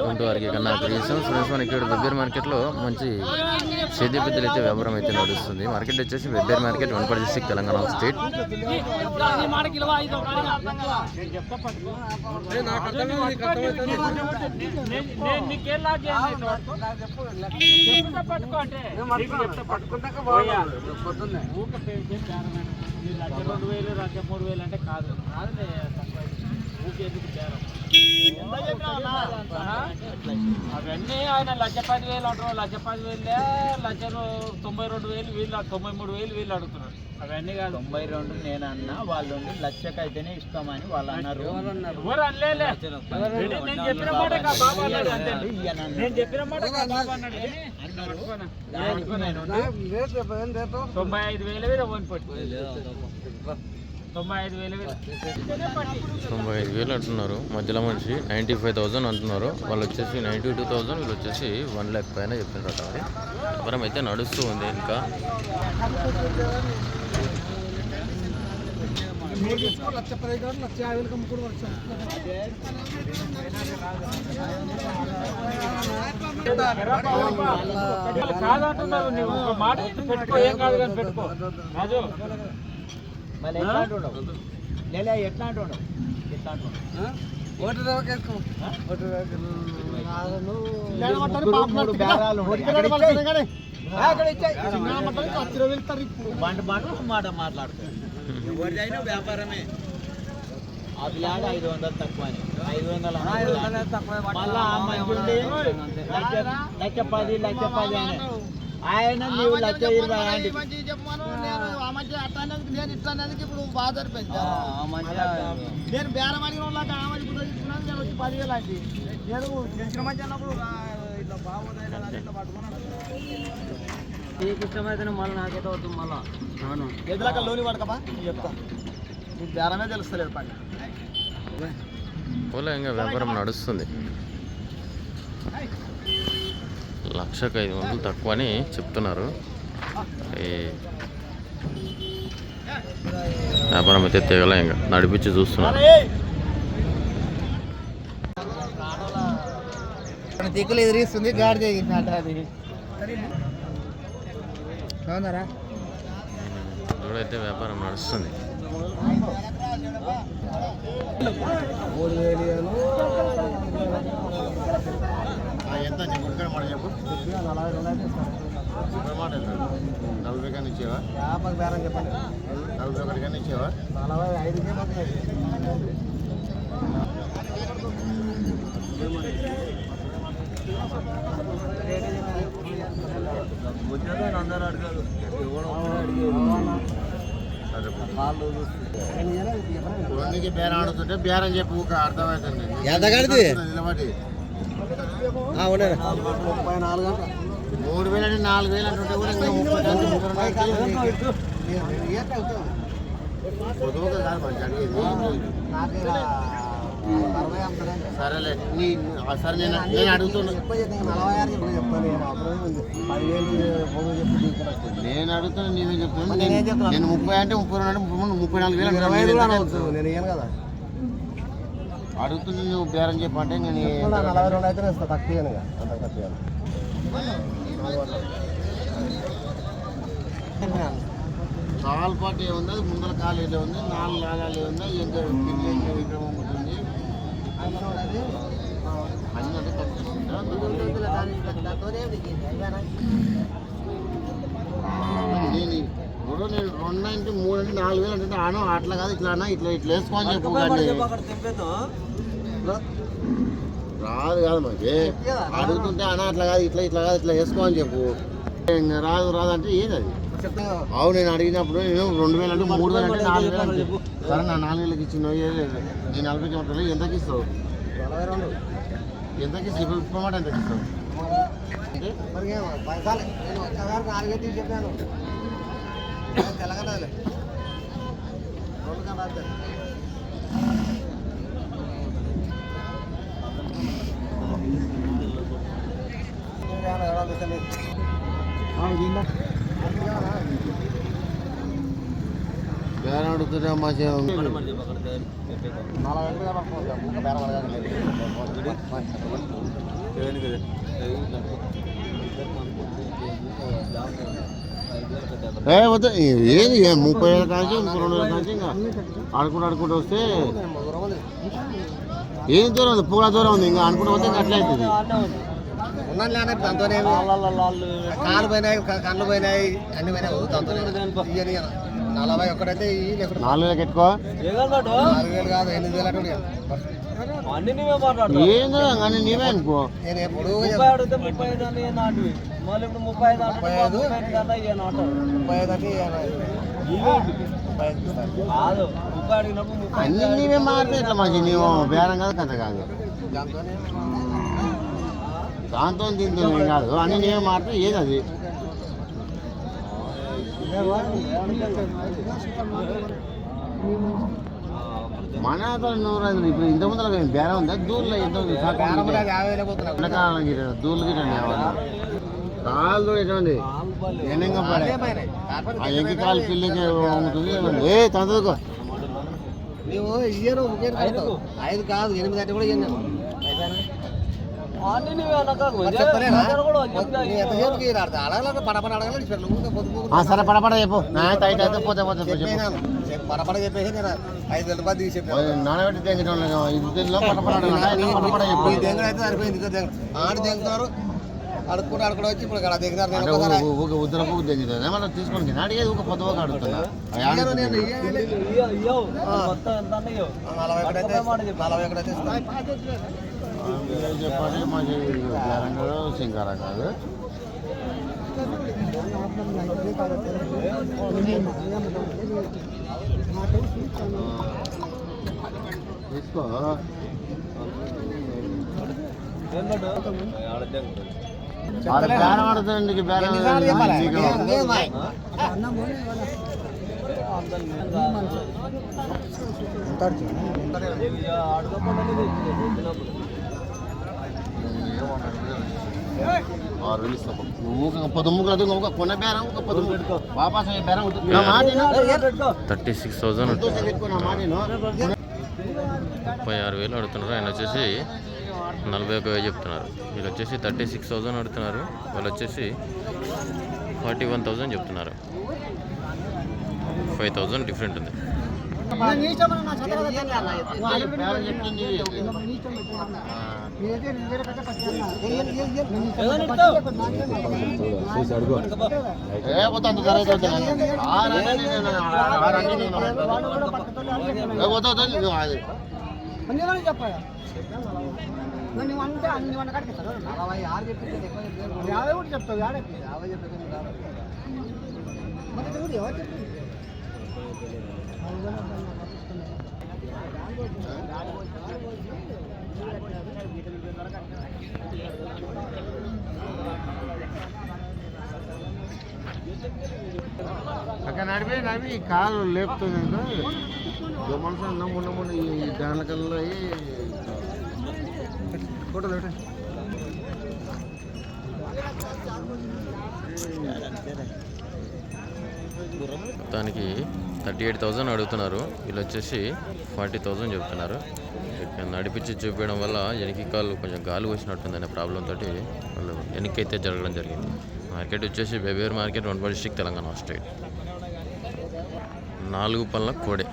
గుంటూరు వారికి కన్నా creation friends మనకి ఇక్కడ వెబ్బేర్ మార్కెట్లో మంచి సేద్య పెద్దలు అయితే వ్యాపారం అయితే నడుస్తుంది. మార్కెట్ వచ్చేసి వెబ్బేర్ market Wanaparthy district Telangana state. రెండు వేలు లక్ష మూడు వేలు అంటే కాదు కాదులే అవన్నీ ఆయన లక్ష పది వేలు అంటారు లక్ష పది వేలే లక్ష తొంభై రెండు వేలు వీళ్ళు తొంభై మూడు వేలు వీళ్ళు అడుగుతున్నారు అవన్నీ కాదు తొంభై రెండు నేను అన్నా వాళ్ళు లక్షకైతేనే ఇస్తామని వాళ్ళు అన్నారు ఎవరు అనలేలే నేను చెప్పిన మాట కా బాబు అన్నాడు అంతే నేను చెప్పిన మాట కా బాబు అన్నాడు కానీ పట్టుకోనా? తొంభై ఐదు వేల మీద ఓన్ పట్టు తొంభై ఐదు వేలు అంటున్నారు. మధ్యలో మనిషి నైంటీ ఫైవ్ థౌసండ్ అంటున్నారు. వాళ్ళు వచ్చేసి నైంటీ టూ థౌసండ్ వీళ్ళు వచ్చేసి వన్ ల్యాక్ పైన చెప్తున్నారు మరి. వ్యాపారం అయితే నడుస్తూ ఉంది ఇంకా. కాదంటున్నారు మాట పెట్టుకో ఏం కాదు కానీ పెట్టుకో. రాజు మళ్ళీ ఎట్లా అంటున్నావు లేదా ఎట్లా అంటున్నావు ఎట్లా బేరాలు ఉన్నాయి. అక్కడ ఇచ్చేయ్. బండ బండ మాట మాట్లాడుతుంది ఎవరిదైనా వ్యాపారమే. ఆ పిల్లాడు ఐదు వందలు తక్కువ అని. ఐదు వందలు. మళ్ళా మంచి లక్ష పది లక్ష పది అని. ఆయన నీవు లక్ష ఇరవై నేను ఇట్లానేందుకు ఇప్పుడు బాధ సరిపోయింది నేను బేరం అడిగిన వాళ్ళకి ఆ మంచి కూడా ఇస్తున్నాను నేను వచ్చి పదివేలు అంటే నేను తెలిసిన మంచి అన్నప్పుడు ఇట్లా బాగోదు ఇట్లా పట్టుకున్నాను. నీకు ఇష్టమైతేనే మళ్ళీ నాకైతే వద్దు మళ్ళా. అవును. ఎదురాక లోని పడకమా చెప్తా. నీకు బేరమే తెలుస్తలేదు పని. పోలే ఇంకా వ్యాపారం నడుస్తుంది. లక్షకు ఐదు వందలు తక్కువ అని చెప్తున్నారు ఈ వ్యాపారం అయితే తెగల ఇంకా. నడిపించి చూస్తున్నారు తిక్కులు ఎదిరిస్తుంది గాడి అది. అవునారా ఇక్కడైతే వ్యాపారం నడుస్తుంది. ఎంత చెప్పు. ఎంత నలభై కానీ ఇచ్చేవా? యాభై బేరం చెప్పండి. నలభై ఒకటి కానీ ఇచ్చేవా? నలభై అందరూ బేరం ఆడుతుంటే బేరం చెప్పు అర్థమవుతుంది ఎంత కడితే? నిలబడి. ముప్పై నాలుగు గంటలు. మూడు వేలు అంటే నాలుగు వేలు అంటుంటే కూడా ఇంకా ముప్పై పొదువుగా కాదు సరేలే. నీ సరే నేను నేను అడుగుతున్నా. నేను అడుగుతున్నా నీవే చెప్తున్నా నేనేం నేను-? నేను ముప్పై అంటే ముప్పై రెండు అంటే ముప్పై నాలుగు వేలు. ఇరవై ఐదు నేను నేను కదా. అడుగుతుంది నువ్వు బేరం చెప్పంటే ఇంకా నీ నలభై రెండు అయితే తక్కువ కాల్ పాటు ఏముంది? అది ముందర కాలు ఏదో ఉంది. నాలుగు లాగాలు ఏముంది? కింద విక్రమం ఉంటుంది అన్నీ? నేను ఇప్పుడు నేను రెండు అంటే మూడు అంటే నాలుగు వేలు అంటే ఆనో అట్లా కాదు ఇట్లా అన్నా ఇట్లా ఇట్లా వేసుకోని చెప్పు రాదు కాదు మరి అడుగుతుంటే అన్న అట్లా కాదు ఇట్లా ఇట్లా కాదు ఇట్లా వేసుకో అని చెప్పు. రాదు రాదు అంటే ఏది అది? అవును నేను అడిగినప్పుడు నేను రెండు వేలు అంటే మూడు వేలు అంటే నాలుగు వేలు అంటే. సరే నా నాలుగు వేలకి ఇచ్చిన నేను నలభై కిలోమీటర్లు ఎంతకి ఇస్తావు? ఎంతకి ఇస్తావు? మాట ఎంతకి ఇస్తావు? అంటే మరి ఏమో, పైసలు నేను వచ్చేవారు నాలుగే తీసి చెప్పాను తెలంగాణలే రెండు కన్నా అంతే. ఏమన్నా ఎవరో తెలుస్తలేదు. బేరం ఉంది. ఏ వద్ద. ఏది? ముప్పై వేల కాంచి ముప్పై రెండు వేల కాంచి ఇంకా? ఆడుకుంటూ ఆడుకుంటూ వస్తే ఏం దూరం ఉంది? పూల దూరం ఉంది. ఇంకా అనుకుంటూ వస్తే ఇంకా అట్లే అవుతుంది ఉన్నాను లేనే దాంతోనే కాలు పోయినాయి కళ్ళు పోయినాయి అన్ని పోయినాయి దాంతోనే. నలభై లేకుంటే నాలుగు వేలకు ఎట్టుకో. ఆరు వేలు కాదు ఎనిమిది వేలు అన్ని ఏందో కానీ నీవే అనుకో. నేను ఎప్పుడు ముప్పై ఐదు ముప్పై ముప్పై? ముప్పై అంటే అన్ని నీవే మంచి నీవు బేరం కాదు కంట కాదు. దాంతో దీంతో ఏం కాదు. అన్ని నీవే మారితే ఏది అది? మన నూరు ఐదు ఇప్పుడు ఇంత ముందర బేరం ఉందా? దూర్లో ఎంత ఎండాకాలం గిట్ట దూర్లు కాలు కూడా ఎటువంటి? ఎన్నంగా పడే ఆ ఎంకి కాలు పిల్లికి ఉంటుంది ఏ తంతదుకో నువ్వు కడతావు. ఐదు కాదు ఎనిమిది అంటే కూడా సరే పడపడ చెప్పు. అయితే పోతే పోతే పడపడ చెప్పేసి నేను ఐదు వేల రూపాయలు తీసి నానబెట్టి ఇది పడపడ పడపడ చెప్పు. అయితే సరిపోయింది. ఆడు వచ్చి ఇప్పుడు దిగుతారు? ఏమన్నా అడిగేది ఒక పొద్దుగా అడుగుతున్నా. నలభై ఒకటైతే నలభై ఒకటైతే చెప్పాలి? మాది బేరం కాదు సింగారం కాదు తీసుకో ఆడ బేరం ఆడుతుంది బేరం ఎన్నిసార్లు చెప్పాలి? నీకు ఇంకేం మాయ్? ఆరు వేలు ఇస్తాం. నువ్వు ఒక పొద్దుముగ్గులు అది ఒక కొన్న బేరం ఒక పొద్దుముగ్గులు వాపస్ అయ్యే బేరం ఉంటుంది. నా మాట విను. థర్టీ సిక్స్ విను. ముప్పై ఆరు వేలు అడుగుతున్నారు. ఆయన వచ్చేసి నలభై ఒక వేలు చెప్తున్నారు. వీళ్ళు వచ్చేసి థర్టీ సిక్స్ థౌజండ్ అడుగుతున్నారు. వాళ్ళు వచ్చేసి ఫార్టీ వన్ థౌజండ్ చెప్తున్నారు. ఫైవ్ థౌజండ్ డిఫరెంట్ ఉంది. చెప్తుంది. చెప్పాలి నువ్వు అంటే అన్ని వంట కాడికి నలభై ఆరు చెప్పింది యాభై కూడా చెప్తావు యాభై యాభై చెప్పేది మరి ఇది ఎవరు చెప్పింది అక్కడ నడిపి నడిపి కాలు లేపుతుంది మనసు నమ్ము నమ్ము ఈ దానికల్లా ఫోటోలు మొత్తానికి థర్టీ ఎయిట్ థౌజండ్ అడుగుతున్నారు. వీళ్ళు వచ్చేసి ఫార్టీ థౌజండ్ చెప్తున్నారు. నడిపించి చూపించడం వల్ల వెనక్కి కాళ్ళు కొంచెం గాలి వచ్చినట్టుంది అనే ప్రాబ్లం తోటి వాళ్ళు వెనక్కి అయితే జరగడం జరిగింది. మార్కెట్ వచ్చేసి బేబేర్ market one district Telangana state. నాలుగు పళ్ళ కోడే.